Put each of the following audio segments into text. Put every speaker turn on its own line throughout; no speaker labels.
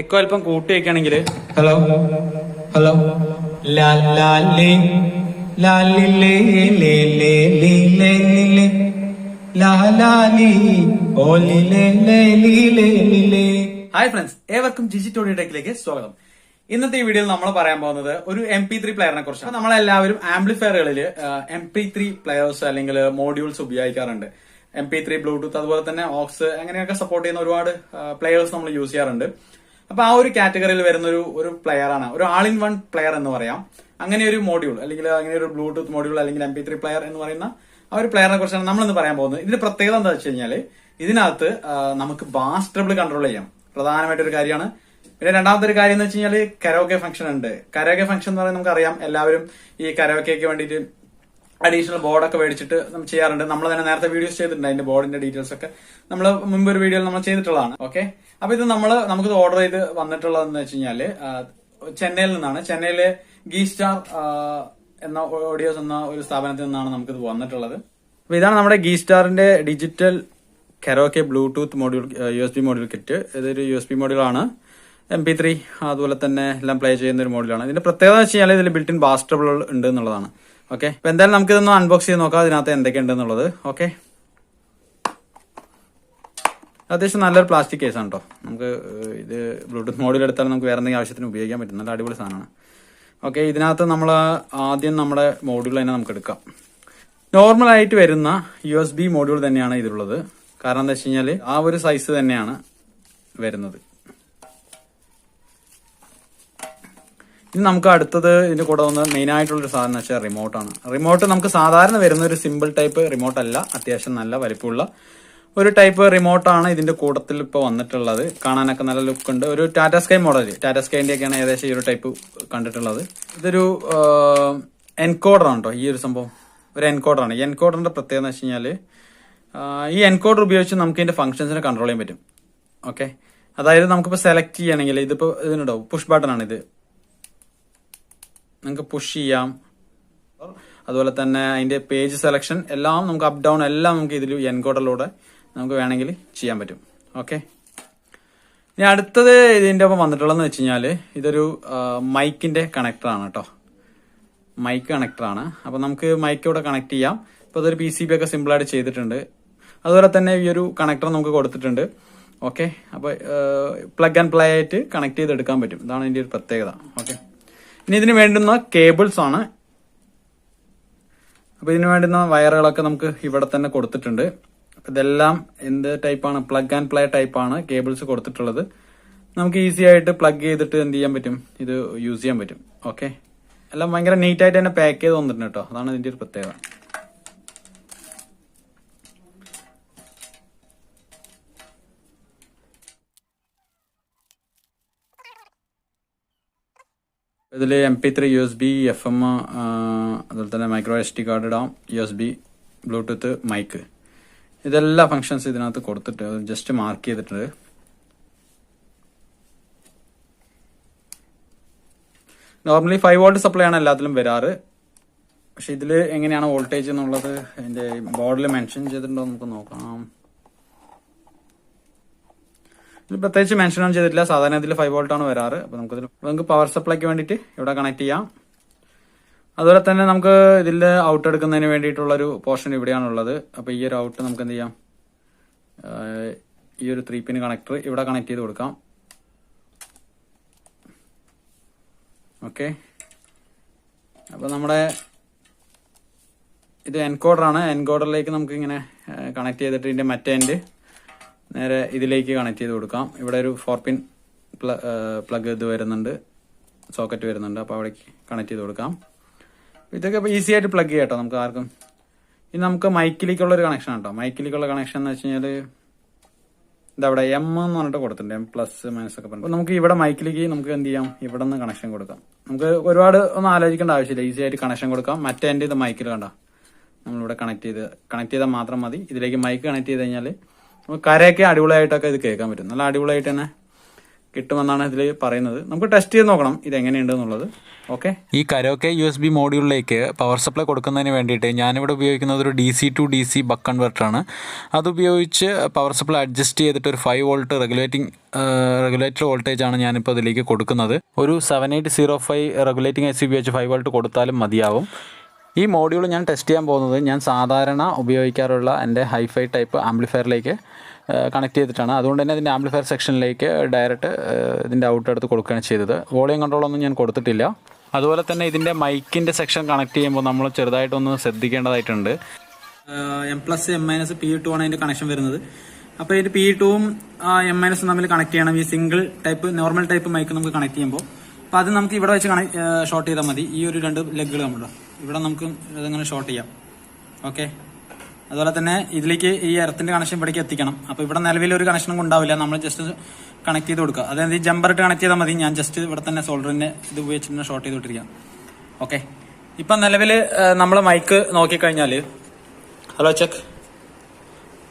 Echo അല്പം കൂട്ടി വെക്കുകയാണെങ്കിൽ
ഹലോ? ഹലോ
ഹായ് ഫ്രണ്ട്സ് ഏവർക്കും ജിജി ടോണി ടെക്കിലേക്ക് സ്വാഗതം. ഇന്നത്തെ ഈ വീഡിയോയിൽ നമ്മൾ പറയാൻ പോകുന്നത് ഒരു എം പി ത്രീ പ്ലെയറിനെ കുറിച്ചാണ്. നമ്മളെല്ലാവരും ആംപ്ലിഫയറുകളിൽ എം പി ത്രീ പ്ലെയേഴ്സ് അല്ലെങ്കിൽ മോഡ്യൂൾസ് ഉപയോഗിക്കാറുണ്ട്. എം പി ത്രീ ബ്ലൂടൂത്ത് അതുപോലെ തന്നെ ഓക്സ് അങ്ങനെയൊക്കെ സപ്പോർട്ട് ചെയ്യുന്ന ഒരുപാട് പ്ലെയേഴ്സ് നമ്മൾ യൂസ് ചെയ്യാറുണ്ട്. അപ്പൊ ആ ഒരു കാറ്റഗറിയിൽ വരുന്ന ഒരു ഒരു പ്ലെയറാണ് ഒരു ആൾ ഇൻ വൺ പ്ലെയർ എന്ന് പറയാം. അങ്ങനെ ഒരു മോഡ്യൂൾ അല്ലെങ്കിൽ അങ്ങനെ ഒരു ബ്ലൂടൂത്ത് മോഡ്യൂൾ അല്ലെങ്കിൽ എം പി ത്രീ പ്ലെയർ എന്ന് പറയുന്ന ആ ഒരു പ്ലെയറിനെ കുറിച്ചാണ് നമ്മൾ ഇന്ന് പറയാൻ പോകുന്നത്. ഇതിന്റെ പ്രത്യേകത എന്താ വെച്ച് കഴിഞ്ഞാൽ ഇതിനകത്ത് നമുക്ക് ബാസ് കൺട്രോൾ ചെയ്യാം. പ്രധാനമായിട്ട് ഒരു കാര്യമാണ്. പിന്നെ രണ്ടാമത്തെ ഒരു കാര്യം എന്ന് വെച്ച് കഴിഞ്ഞാൽ കരോക്കെ ഫംഗ്ഷൻ ഉണ്ട്. കരോക്കെ ഫംഗ്ഷൻ എന്ന് പറയുന്നത് നമുക്കറിയാം. എല്ലാവരും ഈ കരോക്കേക്ക് വേണ്ടിയിട്ട് അഡീഷണൽ ബോർഡൊക്കെ മേടിച്ചിട്ട് നമ്മൾ ചെയ്യാറുണ്ട്. നമ്മൾ തന്നെ നേരത്തെ വീഡിയോസ് ചെയ്തിട്ടുണ്ട് അതിന്റെ ബോർഡിന്റെ ഡീറ്റെയിൽസ് ഒക്കെ. നമ്മൾ മുമ്പ് ഒരു വീഡിയോയിൽ നമ്മൾ ചെയ്തിട്ടുള്ളതാണ്. ഓക്കെ അപ്പൊ ഇത് നമ്മൾ നമുക്ക് ഓർഡർ ചെയ്ത് വന്നിട്ടുള്ളതെന്ന് വെച്ച് കഴിഞ്ഞാൽ ചെന്നൈയിൽ നിന്നാണ്. ചെന്നൈയിലെ ഗീ സ്റ്റാർ എന്ന ഓഡിയോസ് എന്ന ഒരു സ്ഥാപനത്തിൽ നിന്നാണ് നമുക്കിത് വന്നിട്ടുള്ളത്. അപ്പൊ ഇതാണ് നമ്മുടെ ghee സ്റ്റാറിന്റെ digital karaoke Bluetooth module U S B module kit ഇതൊരു യു എസ് ബി മോഡ്യൂളാണ് എം പി ത്രീ അതുപോലെ തന്നെ എല്ലാം പ്ലേ ചെയ്യുന്ന ഒരു മോഡലാണ് ഇതിന്റെ പ്രത്യേകത എന്ന് വെച്ച് കഴിഞ്ഞാൽ ഇതിൽ ബിൽറ്റിൻ ബാസ്റ്റബിൾ ഉണ്ട് എന്നുള്ളതാണ്. ഓക്കെ അപ്പൊ എന്തായാലും നമുക്ക് ഇതൊന്ന് അൺബോക്സ് ചെയ്ത് നോക്കാം. അതിനകത്ത് എന്തൊക്കെയുണ്ടെന്നുള്ളത്. ഓക്കെ അത്യാവശ്യം നല്ലൊരു പ്ലാസ്റ്റിക് കേസാണ് കേട്ടോ നമുക്ക് ഇത് ബ്ലൂടൂത്ത് മോഡിൽ എടുത്താൽ നമുക്ക് വേറെ എന്തെങ്കിലും ആവശ്യത്തിന് ഉപയോഗിക്കാൻ പറ്റും. നല്ല അടിപൊളി സാധനമാണ്. ഓക്കെ ഇതിനകത്ത് നമ്മൾ ആദ്യം നമ്മുടെ മോഡ്യൂൾ തന്നെ നമുക്ക് എടുക്കാം. നോർമൽ ആയിട്ട് വരുന്ന യു എസ് ബി മോഡ്യൂൾ തന്നെയാണ് ഇതിലുള്ളത്. കാരണം എന്താ വെച്ച് കഴിഞ്ഞാൽ ആ ഒരു സൈസ് തന്നെയാണ് വരുന്നത്. ഇനി നമുക്ക് അടുത്തത് ഇതിന്റെ കൂടെ വന്ന് മെയിൻ ആയിട്ടുള്ള ഒരു സാധനം വെച്ചാൽ റിമോട്ടാണ് റിമോട്ട് നമുക്ക് സാധാരണ വരുന്ന ഒരു സിമ്പിൾ ടൈപ്പ് റിമോട്ട് അല്ല. അത്യാവശ്യം നല്ല വലിപ്പമുള്ള ഒരു ടൈപ്പ് റിമോട്ടാണ് ഇതിന്റെ കൂട്ടത്തിൽ ഇപ്പോൾ വന്നിട്ടുള്ളത്. കാണാനൊക്കെ നല്ല ലുക്ക് ഉണ്ട്. ഒരു ടാറ്റ സ്കൈ മോഡൽ ടാറ്റ സ്കൈന്റെ ഒക്കെയാണ് ഏകദേശം ഈ ഒരു ടൈപ്പ് കണ്ടിട്ടുള്ളത്. ഇതൊരു എൻകോഡർ ആണ് കേട്ടോ ഈ ഒരു സംഭവം. ഒരു എൻകോഡറാണ് ഈ എൻകോഡറിന്റെ പ്രത്യേകത എന്ന് വെച്ച് കഴിഞ്ഞാൽ ഈ എൻകോഡർ ഉപയോഗിച്ച് നമുക്ക് ഇതിന്റെ ഫംഗ്ഷൻസിനെ കൺട്രോൾ ചെയ്യാൻ പറ്റും. ഓക്കെ അതായത് നമുക്കിപ്പോൾ സെലക്ട് ചെയ്യണമെങ്കിൽ ഇതിപ്പോൾ ഇതിനുണ്ടാവും. പുഷ് ബട്ടൺ ആണ് ഇത് നിങ്ങൾക്ക് പുഷ് ചെയ്യാം. അതുപോലെ തന്നെ അതിന്റെ പേജ് സെലക്ഷൻ എല്ലാം നമുക്ക് അപ് ഡൗൺ എല്ലാം നമുക്ക് ഇതിൽ എൻകോഡറിലൂടെ നമുക്ക് വേണമെങ്കിൽ ചെയ്യാൻ പറ്റും. ഓക്കെ ഇനി അടുത്തത് ഇതിന്റെ ഒപ്പം വന്നിട്ടുള്ളതെന്ന് വെച്ച് കഴിഞ്ഞാൽ ഇതൊരു മൈക്കിന്റെ കണക്ടറാണ് കേട്ടോ മൈക്ക് കണക്ടറാണ് അപ്പോൾ നമുക്ക് മൈക്ക് ഇവിടെ കണക്ട് ചെയ്യാം. ഇപ്പോൾ അതൊരു പി സി ബി ഒക്കെ സിമ്പിളായിട്ട് ചെയ്തിട്ടുണ്ട്. അതുപോലെ തന്നെ ഈ ഒരു കണക്ടർ നമുക്ക് കൊടുത്തിട്ടുണ്ട്. ഓക്കെ അപ്പോൾ പ്ലഗ് ആൻഡ് പ്ലേ ആയിട്ട് കണക്ട് ചെയ്തെടുക്കാൻ പറ്റും. ഇതാണ് ഇതിന്റെ ഒരു പ്രത്യേകത. ഓക്കെ ഇനി ഇതിന് വേണ്ടുന്ന കേബിൾസ് ആണ്. അപ്പൊ ഇതിന് വേണ്ടുന്ന വയറുകളൊക്കെ നമുക്ക് ഇവിടെ തന്നെ കൊടുത്തിട്ടുണ്ട്. ഇതെല്ലാം എന്ത് ടൈപ്പാണ് പ്ലഗ് ആൻഡ് പ്ലേ ടൈപ്പാണ് കേബിൾസ് കൊടുത്തിട്ടുള്ളത്. നമുക്ക് ഈസി ആയിട്ട് പ്ലഗ് ചെയ്തിട്ട് എന്ത് ചെയ്യാൻ പറ്റും? ഇത് യൂസ് ചെയ്യാൻ പറ്റും. ഓക്കെ എല്ലാം ഭയങ്കര നീറ്റായിട്ട് തന്നെ പാക്ക് ചെയ്ത് വന്നിട്ടുണ്ട് കേട്ടോ. അതാണ് ഇതിന്റെ ഒരു പ്രത്യേകത. ഇതിൽ M P three U S B F M അതുപോലെ തന്നെ മൈക്രോ എസ് ടി കാർഡ് ഇടാം U S B Bluetooth mic ഇതെല്ലാ ഫങ്ഷൻസ് ഇതിനകത്ത് കൊടുത്തിട്ട് ജസ്റ്റ് മാർക്ക് ചെയ്തിട്ടുണ്ട്. നോർമലി ഫൈവ് വോൾട്ട് സപ്ലൈ ആണ് എല്ലാത്തിലും വരാറ്. പക്ഷെ ഇതിൽ എങ്ങനെയാണ് വോൾട്ടേജ് എന്നുള്ളത് അതിന്റെ ബോർഡിൽ മെൻഷൻ ചെയ്തിട്ടുണ്ടോ നമുക്ക് നോക്കാം. ഇതിൽ പ്രത്യേകിച്ച് മെൻഷൻ ഒന്നും ചെയ്തിട്ടില്ല. സാധാരണ ഇതിൽ ഫൈവ് വോൾട്ട് ആണ് വരാറ്. അപ്പൊ നമുക്ക് നമുക്ക് പവർ സപ്ലൈക്ക് വേണ്ടിയിട്ട് ഇവിടെ കണക്ട് ചെയ്യാം. അതുപോലെ തന്നെ നമുക്ക് ഇതിൽ ഔട്ട് എടുക്കുന്നതിന് വേണ്ടിയിട്ടുള്ള ഒരു പോർഷൻ ഇവിടെയാണുള്ളത്. അപ്പൊ ഈ ഒരു ഔട്ട് നമുക്ക് എന്ത് ചെയ്യാം? ഈ ഒരു ത്രീ പിൻ കണക്ടർ ഇവിടെ കണക്ട് ചെയ്ത് കൊടുക്കാം. ഓക്കെ. അപ്പൊ നമ്മുടെ ഇത് എൻകോഡർ ആണ്. എൻകോഡറിലേക്ക് നമുക്ക് ഇങ്ങനെ കണക്ട് ചെയ്തിട്ട് ഇതിന്റെ മറ്റേ എൻഡ് നേരെ ഇതിലേക്ക് കണക്ട് ചെയ്ത് കൊടുക്കാം. ഇവിടെ ഒരു ഫോർ പിൻ പ്ലഗ് ഇത് വരുന്നുണ്ട്. സോക്കറ്റ് വരുന്നുണ്ട്. അപ്പോൾ അവിടേക്ക് കണക്ട് ചെയ്ത് കൊടുക്കാം. ഇതൊക്കെ ഇപ്പോൾ ഈസി ആയിട്ട് പ്ലഗ് ചെയ്യാം കേട്ടോ നമുക്ക് ആർക്കും. ഇനി നമുക്ക് മൈക്കിലേക്കുള്ളൊരു കണക്ഷൻ കേട്ടോ മൈക്കിലേക്കുള്ള കണക്ഷൻ എന്ന് വെച്ച് കഴിഞ്ഞാൽ ഇതവിടെ എം എന്ന് പറഞ്ഞിട്ട് കൊടുത്തിട്ടുണ്ട്. എം പ്ലസ് മൈനസ് ഒക്കെ പറഞ്ഞു നമുക്ക് ഇവിടെ മൈക്കിലേക്ക് നമുക്ക് എന്ത് ചെയ്യാം? ഇവിടെ നിന്ന് കണക്ഷൻ കൊടുക്കാം. നമുക്ക് ഒരുപാട് ഒന്നും ആലോചിക്കേണ്ട ആവശ്യമില്ല. ഈസി ആയിട്ട് കണക്ഷൻ കൊടുക്കാം. മറ്റേ എന്റെ ഇത് മൈക്കിൽ കണ്ട. നമ്മളിവിടെ കണക്ട് ചെയ്ത് കണക്ട് ചെയ്താൽ മാത്രം മതി. ഇതിലേക്ക് മൈക്ക് കണക്ട് ചെയ്ത് കഴിഞ്ഞാൽ നമുക്ക് കരയൊക്കെ അടിപൊളിയായിട്ടൊക്കെ ഇത് കേൾക്കാൻ പറ്റും. നല്ല അടിപൊളിയായിട്ട് തന്നെ കിട്ടുമെന്നാണ് ഇതിൽ പറയുന്നത്. നമുക്ക് ടെസ്റ്റ് ചെയ്ത് നോക്കണം ഇത് എങ്ങനെയുണ്ട് എന്നുള്ളത് ഓക്കെ
ഈ കരോക്കെ യു എസ് ബി മോഡ്യൂളിലേക്ക് പവർ സപ്ലൈ കൊടുക്കുന്നതിന് വേണ്ടിയിട്ട് ഞാനിവിടെ ഉപയോഗിക്കുന്നത് ഒരു D C to D C buck കൺവെർട്ടറാണ് അതുപയോഗിച്ച് പവർ സപ്ലൈ അഡ്ജസ്റ്റ് ചെയ്തിട്ട് ഒരു five volt regulating regulator voltage ആണ് ഞാനിപ്പോൾ അതിലേക്ക് കൊടുക്കുന്നത്. ഒരു seven eight zero five regulating I C ഉപയോഗിച്ച് ഫൈവ് വോൾട്ട് കൊടുത്താലും മതിയാവും. ഈ മോഡ്യൂൾ ഞാൻ ടെസ്റ്റ് ചെയ്യാൻ പോകുന്നത് ഞാൻ സാധാരണ ഉപയോഗിക്കാറുള്ള എന്റെ ഹൈഫൈ ടൈപ്പ് ആംപ്ലിഫയറിലേക്ക് കണക്ട് ചെയ്തിട്ടാണ്. അതുകൊണ്ട് തന്നെ അതിന്റെ ആംപ്ലിഫയർ സെക്ഷനിലേക്ക് ഡയറക്റ്റ് ഇതിന്റെ ഔട്ട് എടുത്ത് കൊടുക്കുകയാണ് ചെയ്തത്. വോളിയം കൺട്രോളൊന്നും ഞാൻ കൊടുത്തിട്ടില്ല. അതുപോലെ തന്നെ ഇതിന്റെ മൈക്കിന്റെ സെക്ഷൻ കണക്ട് ചെയ്യുമ്പോൾ നമ്മൾ ചെറുതായിട്ടൊന്ന് ശ്രദ്ധിക്കേണ്ടതായിട്ടുണ്ട്.
M plus M minus P two ആണ് അതിന്റെ കണക്ഷൻ വരുന്നത്. അപ്പോൾ ഇതിന്റെ പി ടുവും എം മൈനസും തമ്മിൽ കണക്ട് ചെയ്യണം. ഈ single type normal type mic നമുക്ക് കണക്ട് ചെയ്യുമ്പോൾ. അപ്പോൾ അത് നമുക്ക് ഇവിടെ വെച്ച് ഷോർട്ട് ചെയ്താൽ മതി. ഈ ഒരു രണ്ട് ലെഗുകൾ നമ്മുടെ ഇവിടെ നമുക്ക് ഇതങ്ങനെ ഷോർട്ട് ചെയ്യാം. ഓക്കെ അതുപോലെ തന്നെ ഇതിലേക്ക് ഈ എർത്തിന്റെ കണക്ഷൻ ഇവിടേക്ക് എത്തിക്കണം. അപ്പോൾ ഇവിടെ നിലവിൽ ഒരു കണക്ഷനും ഉണ്ടാവില്ല. നമ്മൾ ജസ്റ്റ് കണക്ട് ചെയ്ത് കൊടുക്കുക. അതായത് ഈ ജമ്പറിട്ട് കണക്ട് ചെയ്താൽ മതി. ഞാൻ ജസ്റ്റ് ഇവിടെ തന്നെ സോൾഡറിന്റെ ഇത് ഉപയോഗിച്ചിട്ട് ഷോർട്ട് ചെയ്തോട്ടിരിക്കാം ഓക്കെ ഇപ്പൊ നിലവിൽ നമ്മൾ മൈക്ക് നോക്കിക്കഴിഞ്ഞാൽ hello check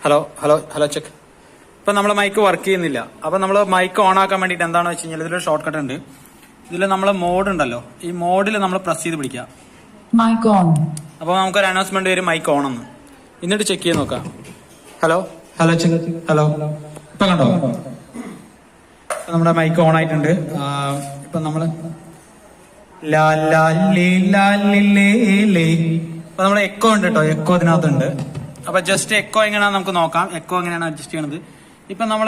hello hello hello check ഇപ്പൊ നമ്മൾ മൈക്ക് വർക്ക് ചെയ്യുന്നില്ല. അപ്പൊ നമ്മൾ മൈക്ക് ഓൺ ആക്കാൻ വേണ്ടിയിട്ട് എന്താണെന്ന് വെച്ച് കഴിഞ്ഞാൽ ഇതിലൊരു ഷോർട്ട് കട്ട് ഉണ്ട്. ഇതിൽ നമ്മൾ മോഡ് ഉണ്ടല്ലോ. ഈ മോഡിൽ നമ്മൾ പ്രസ് ചെയ്ത് പിടിക്കുക.
Mic ഓൺ
അപ്പോൾ നമുക്കൊരു അനൗൺസ്മെന്റ് വരും മൈക്ക് ഓൺ എന്ന്. എന്നിട്ട് ചെക്ക് ചെയ്ത് നോക്കാം. ഹലോ
ഹലോ ഹലോ ഇപ്പൊ കണ്ടോ?
നമ്മുടെ മൈക്ക് ഓൺ ആയിട്ടുണ്ട്. ഇപ്പൊ
നമ്മൾ
അപ്പൊ നമ്മുടെ എക്കോ ഉണ്ട് കേട്ടോ എക്കോ ഇതിനകത്തുണ്ട് അപ്പൊ ജസ്റ്റ് എക്കോ എങ്ങനെയാണെന്ന് നമുക്ക് നോക്കാം. എക്കോ എങ്ങനെയാണ് അഡ്ജസ്റ്റ് ചെയ്യണത്? ഇപ്പൊ നമ്മൾ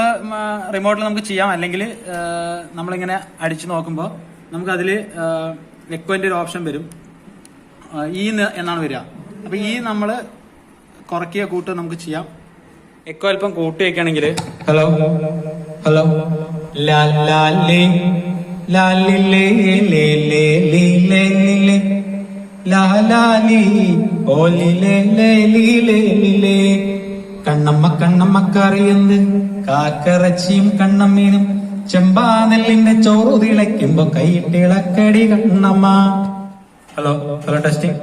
റിമോട്ടിൽ നമുക്ക് ചെയ്യാം. അല്ലെങ്കിൽ നമ്മളിങ്ങനെ അടിച്ചു നോക്കുമ്പോൾ നമുക്ക് അതിൽ എക്കോന്റെ ഒരു ഓപ്ഷൻ വരും. ഈന്ന് എന്നാണ് വരിക. അപ്പൊ ഈ നമ്മൾ കുറക്കിയ കൂട്ട് നമുക്ക് ചെയ്യാം. എക്കോ അല്പം കൂട്ടി വെക്കുകയാണെങ്കിൽ
ഹലോ. ഹലോ കണ്ണമ്മ കണ്ണമ്മക്കറിയുന്നത് കാക്കറച്ചിയും കണ്ണമ്മീനും. ചെമ്പാനെല്ലിന്റെ ചോറ് തിളയ്ക്കുമ്പോ കൈയിട്ടിളക്കടി കണ്ണമ്മ. ഹലോ ഹലോ ടെസ്റ്റിംഗ്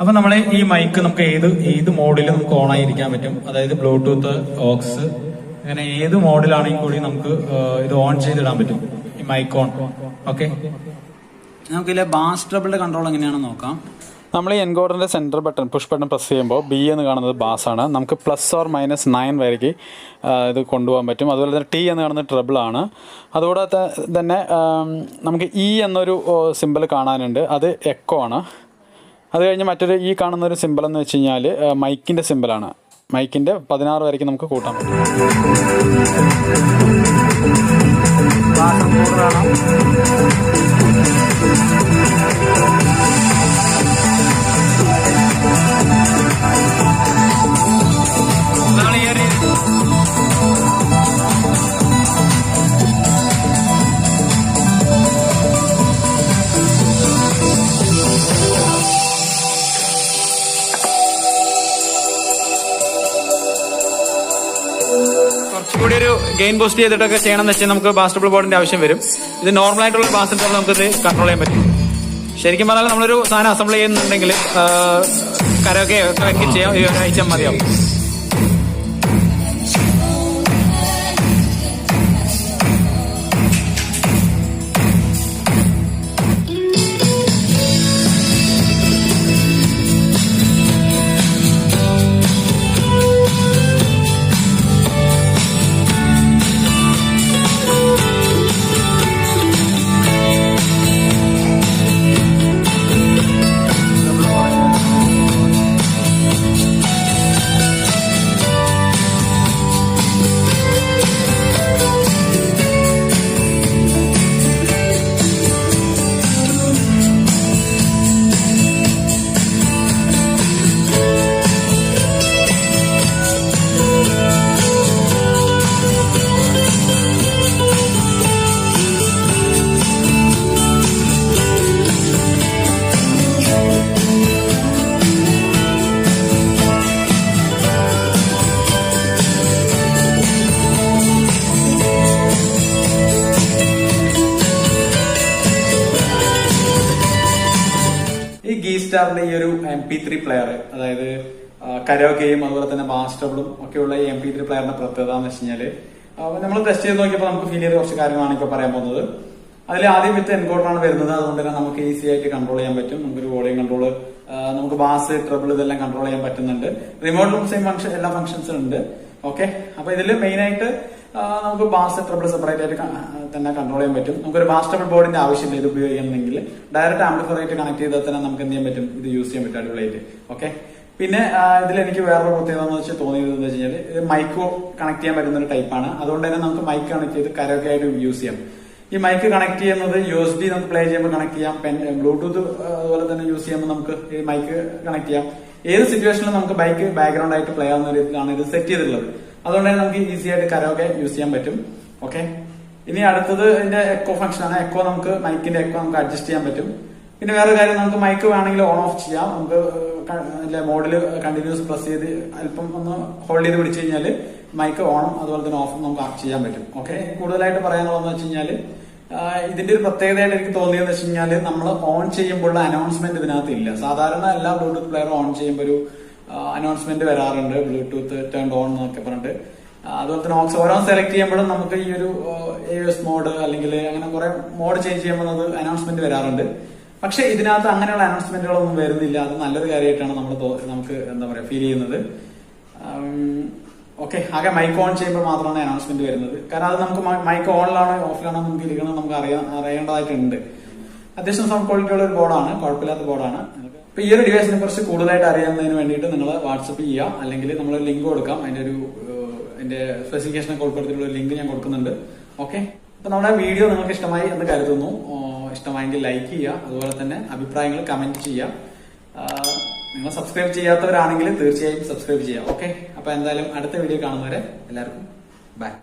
അപ്പൊ നമ്മളെ ഈ മൈക്ക് നമുക്ക് ഏത് ഏത് മോഡിൽ നമുക്ക് ഓൺ ആയിരിക്കാൻ പറ്റും. അതായത് ബ്ലൂടൂത്ത് ഓക്സ് അങ്ങനെ ഏത് മോഡിലാണെങ്കിൽ കൂടി നമുക്ക് ഇത് ഓൺ ചെയ്തിടാൻ പറ്റും. ഈ മൈക്ക് ഓൺ ഓക്കെ നമുക്കിതിലെ ബാസ് ട്രബിളിന്റെ കൺട്രോൾ എങ്ങനെയാണെന്ന് നോക്കാം.
നമ്മൾ ഈ എൻകോഡറിന്റെ centre button push button press ചെയ്യുമ്പോൾ ബി എന്ന് കാണുന്നത് ബാസ് ആണ്. നമുക്ക് പ്ലസ് ഓർ മൈനസ് നയൻ വരയ്ക്ക് ഇത് കൊണ്ടുപോകാൻ പറ്റും. അതുപോലെ തന്നെ ടി എന്ന് കാണുന്നത് ട്രബിൾ ആണ്. അതുകൂടെ തന്നെ നമുക്ക് ഇ എന്നൊരു സിമ്പിൾ കാണാനുണ്ട്. അത് എക്കോ ആണ്. അത് കഴിഞ്ഞ് മറ്റൊരു ഈ കാണുന്ന ഒരു സിമ്പിൾ എന്ന് വെച്ച് കഴിഞ്ഞാൽ മൈക്കിന്റെ സിമ്പിളാണ് മൈക്കിന്റെ പതിനാറ് വരയ്ക്ക് നമുക്ക് കൂട്ടാൻ പറ്റും.
ഗെയിൻ ബൂസ്റ്റ് ചെയ്തിട്ടൊക്കെ ചെയ്യണം എന്ന് വെച്ചാൽ നമുക്ക് ബാസ്കറ്റ്ബോൾ ബോർഡിന്റെ ആവശ്യം വരും. ഇത് നോർമൽ ആയിട്ടുള്ള ബാസ്കറ്റ്ബോൾ നമുക്ക് നമുക്കിത് കൺട്രോൾ ചെയ്യാൻ പറ്റും. ശരിക്കും പറഞ്ഞാൽ നമ്മളൊരു സാധനം അസംബിൾ ചെയ്യുന്നുണ്ടെങ്കിൽ കരയൊക്കെ ഒക്കെ ചെയ്യാം. ഒരാഴ്ച മതിയാവും. സ്റ്റാറിന്റെ ഈ ഒരു എം പി ത്രീ പ്ലെയർ അതായത് കരോക്കെയും അതുപോലെ തന്നെ മാസ്റ്റബിളും ഒക്കെയുള്ള ഈ എം പി ത്രീ പ്ലെയറിന്റെ പ്രത്യേകത എന്ന് വെച്ച് കഴിഞ്ഞാൽ നമ്മൾ ടെസ്റ്റ് ചെയ്ത് നോക്കിയപ്പോൾ നമുക്ക് ഫീൽ ചെയ്ത കുറച്ച് കാര്യങ്ങളാണ് പറയാൻ പോകുന്നത്. അതിൽ ആദ്യം വിത്ത് എൻകോഡർ ആണ് വരുന്നത്. അതുകൊണ്ട് തന്നെ നമുക്ക് ഈസി ആയിട്ട് കൺട്രോൾ ചെയ്യാൻ പറ്റും. നമുക്ക് ഒരു വോളിയം കൺട്രോൾ നമുക്ക് ബാസ് ട്രബിൾ ഇതെല്ലാം കൺട്രോൾ ചെയ്യാൻ പറ്റുന്നുണ്ട്. റിമോട്ടിലും സെയിം ഫംഗ്ഷൻ എല്ലാ ഫംഗ്ഷൻസും ഉണ്ട്. ഓക്കെ അപ്പൊ ഇതിൽ മെയിൻ ആയിട്ട് നമുക്ക് ബാസ് ട്രിപ്പിൾ സെപ്പറേറ്റ് ആയിട്ട് തന്നെ കൺട്രോൾ ചെയ്യാൻ പറ്റും. നമുക്കൊരു ബാസ് ട്രിപ്പിൾ ബോർഡിന്റെ ആവശ്യമില്ല ഇത് ഉപയോഗിക്കണമെങ്കിൽ. ഡയറക്റ്റ് ആംപ്ലിഫയർ ആയിട്ട് കണക്ട് ചെയ്താൽ തന്നെ നമുക്ക് എന്ത് ചെയ്യാൻ പറ്റും? ഇത് യൂസ് ചെയ്യാൻ പറ്റും അടിപൊളിയായിട്ട്. ഓക്കെ പിന്നെ ഇതിൽ എനിക്ക് വേറൊരു പ്രത്യേകത എന്ന് വെച്ചാൽ തോന്നിയത് എന്ന് വെച്ച് കഴിഞ്ഞാൽ ഇത് മൈക്കോ കണക്ട് ചെയ്യാൻ പറ്റുന്ന ഒരു ടൈപ്പാണ് അതുകൊണ്ട് തന്നെ നമുക്ക് മൈക്ക് കണക്ട് ചെയ്ത് കരൊക്കെ ആയിട്ട് യൂസ് ചെയ്യാം. ഈ മൈക്ക് കണക്ട് ചെയ്യുന്നത് യു എസ് ബി നമുക്ക് പ്ലേ ചെയ്യുമ്പോൾ കണക്ട് ചെയ്യാം. ബ്ലൂടൂത്ത് അതുപോലെ തന്നെ യൂസ് ചെയ്യുമ്പോൾ നമുക്ക്. ഈ മൈക്ക് കണക്ട് ചെയ്യാം. ഏത് സിറ്റുവേഷനിലും നമുക്ക് ബൈക്ക് ബാക്ക്ഗ്രൗണ്ട് ആയിട്ട് പ്ലേ ആവുന്ന രീതിയിലാണ് ഇത് സെറ്റ് ചെയ്തിട്ടുള്ളത്. അതുകൊണ്ട് തന്നെ നമുക്ക് ഈസി ആയിട്ട് കരോക്കെ യൂസ് ചെയ്യാൻ പറ്റും. ഓക്കെ ഇനി അടുത്തത് ഇതിന്റെ എക്കോ ഫംഗ്ഷൻ ആണ്. എക്കോ നമുക്ക് മൈക്കിന്റെ എക്കോ നമുക്ക് അഡ്ജസ്റ്റ് ചെയ്യാൻ പറ്റും. പിന്നെ വേറെ കാര്യം നമുക്ക് മൈക്ക് വേണമെങ്കിൽ ഓൺ ഓഫ് ചെയ്യാം. നമുക്ക് മോഡിൽ കണ്ടിന്യൂസ് പ്രസ് ചെയ്ത് അല്പം ഒന്ന് ഹോൾഡ് ചെയ്ത് പിടിച്ചു കഴിഞ്ഞാൽ മൈക്ക് ഓണും അതുപോലെ തന്നെ ഓഫും നമുക്ക് ചെയ്യാൻ പറ്റും. ഓക്കെ കൂടുതലായിട്ട് പറയാനുള്ളതെന്ന് വെച്ച് കഴിഞ്ഞാൽ ആ, ഇതിന്റെ ഒരു പ്രത്യേകതയായിട്ട് എനിക്ക് തോന്നിയെന്ന് വെച്ച് കഴിഞ്ഞാൽ നമ്മൾ ഓൺ ചെയ്യുമ്പോഴുള്ള അനൗൺസ്മെന്റ് ഇതിനകത്ത് ഇല്ല. സാധാരണ എല്ലാ ബ്ലൂടൂത്ത് പ്ലെയറും ഓൺ ചെയ്യുമ്പോൾ ഒരു അനൗൺസ്മെന്റ് വരാറുണ്ട്. ബ്ലൂടൂത്ത് ടേൺ ഓൺ എന്നൊക്കെ പറഞ്ഞിട്ട്. അതുപോലെ തന്നെ ഓക്സ് ഓരോ സെലക്ട് ചെയ്യുമ്പോഴും നമുക്ക് ഈ ഒരു എ എസ് മോഡ് അല്ലെങ്കിൽ അങ്ങനെ കുറെ മോഡ് ചേഞ്ച് ചെയ്യുമ്പോൾ അത് അനൗൺസ്മെന്റ് വരാറുണ്ട്. പക്ഷെ ഇതിനകത്ത് അങ്ങനെയുള്ള അനൗൺസ്മെന്റുകളൊന്നും വരുന്നില്ല. അത് നല്ലൊരു കാര്യമായിട്ടാണ് നമ്മൾ നമുക്ക് എന്താ പറയുക ഫീൽ ചെയ്യുന്നത്. ഓക്കെ ആകെ മൈക്ക് ഓൺ ചെയ്യുമ്പോൾ മാത്രമാണ് അനൗൺസ്മെന്റ് വരുന്നത്. കാരണം അത് നമുക്ക് മൈക്ക് ഓണിലാണോ ഓഫിലാണോ നമുക്ക് ഇരിക്കണം നമുക്ക് അറിയാൻ അറിയേണ്ടതായിട്ടുണ്ട്. അത്യാവശ്യം സൗണ്ട് ക്വാളിറ്റി ഉള്ള ഒരു ബോർഡാണ് കുഴപ്പമില്ലാത്ത ബോർഡാണ് അപ്പൊ ഈ ഒരു ഡിവൈസിനെ കുറിച്ച് കൂടുതലായിട്ട് അറിയുന്നതിന് വേണ്ടിയിട്ട് നിങ്ങൾ വാട്സപ്പ് ചെയ്യുക. അല്ലെങ്കിൽ നമ്മൾ ലിങ്ക് കൊടുക്കാം. അതിന്റെ ഒരു എന്റെ സ്പെസിഫിക്കേഷനൊക്കെ ഉൾപ്പെടുത്തിയിട്ടുള്ള ഒരു ലിങ്ക് ഞാൻ കൊടുക്കുന്നുണ്ട്. ഓക്കെ അപ്പൊ നമ്മുടെ വീഡിയോ നിങ്ങൾക്ക് ഇഷ്ടമായി എന്ന് കരുതുന്നു. ഇഷ്ടമായെങ്കിൽ ലൈക്ക് ചെയ്യുക. അതുപോലെ തന്നെ അഭിപ്രായങ്ങൾ കമന്റ് ചെയ്യുക. നിങ്ങൾ സബ്സ്ക്രൈബ് ചെയ്യാത്തവരാണെങ്കിൽ തീർച്ചയായും സബ്സ്ക്രൈബ് ചെയ്യാം. ഓക്കെ അപ്പൊ എന്തായാലും അടുത്ത വീഡിയോ കാണുന്നവരെ എല്ലാവർക്കും ബൈ